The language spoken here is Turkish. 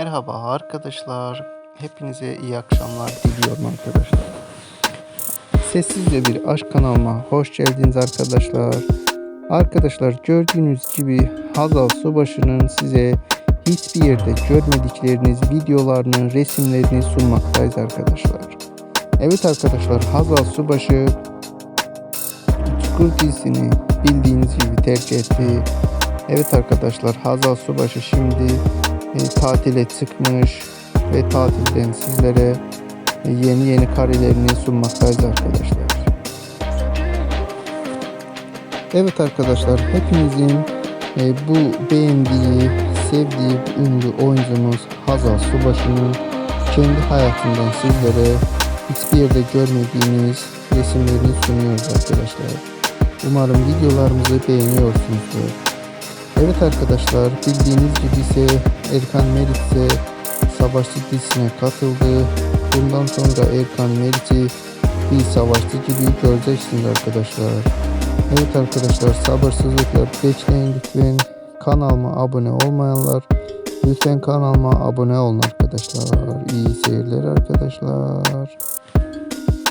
Merhaba arkadaşlar. Hepinize iyi akşamlar diliyorum arkadaşlar. Sessizce bir aşk kanalıma hoş geldiniz arkadaşlar. Arkadaşlar gördüğünüz gibi Hazal Subaşı'nın size hiçbir yerde görmedikleriniz videolarını, resimlerini sunmaktayız arkadaşlar. Evet arkadaşlar Hazal Subaşı Çukur dizisini bildiğiniz gibi tercih etti. Evet arkadaşlar Hazal Subaşı şimdi e, tatile çıkmış ve tatilden sizlere yeni yeni karelerini sunmaktayız arkadaşlar. Evet arkadaşlar hepimizin e, bu beğendiği, sevdiği ünlü oyuncumuz Hazal Subaşı'nın kendi hayatından sizlere hiçbir yerde görmediğiniz resimlerini sunuyoruz arkadaşlar. Umarım videolarımızı beğeniyorsunuzdur. Evet arkadaşlar bildiğiniz gibi ise Erkan Meriç ise savaşçı dizisine katıldı. Bundan sonra Erkan Meriç'i bir savaşçı gibi göreceksiniz arkadaşlar. Evet arkadaşlar sabırsızlıkla bekleyin lütfen. Kanalıma abone olmayanlar lütfen kanalıma abone olun arkadaşlar. İyi seyirler arkadaşlar.